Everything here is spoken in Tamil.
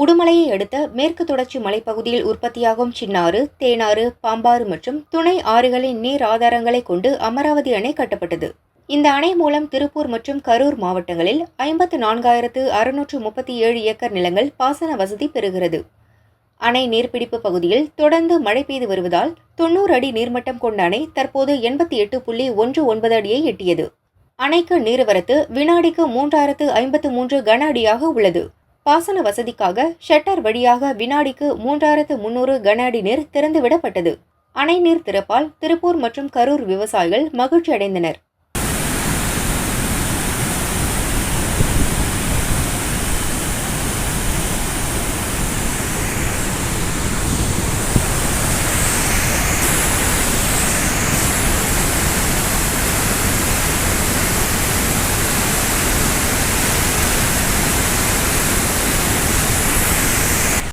உடுமலையை அடுத்த மேற்கு தொடர்ச்சி மலைப்பகுதியில் உற்பத்தியாகும் சின்னாறு தேனாறு பாம்பாறு மற்றும் துணை ஆறுகளின் நீர் ஆதாரங்களை கொண்டு அமராவதி அணை கட்டப்பட்டது. இந்த அணை மூலம் திருப்பூர் மற்றும் கரூர் மாவட்டங்களில் ஐம்பத்து நான்காயிரத்து அறுநூற்று முப்பத்தி ஏழு ஏக்கர் நிலங்கள் பாசன வசதி பெறுகிறது. அணை நீர்பிடிப்பு பகுதியில் தொடர்ந்து மழை பெய்து வருவதால் தொன்னூறு அடி நீர்மட்டம் கொண்ட அணை தற்போது எண்பத்தி எட்டு புள்ளி ஒன்று ஒன்பது அடியை எட்டியது. அணைக்கு நீர்வரத்து வினாடிக்கு மூன்றாயிரத்து ஐம்பத்து மூன்று கன அடியாக உள்ளது. பாசன வசதிக்காக ஷட்டர் வழியாக வினாடிக்கு மூன்றாயிரத்து முன்னூறு கன அடி நீர் திறந்துவிடப்பட்டது. அணை நீர் திறப்பால் திருப்பூர் மற்றும் கரூர் விவசாயிகள் மகிழ்ச்சி அடைந்தனர்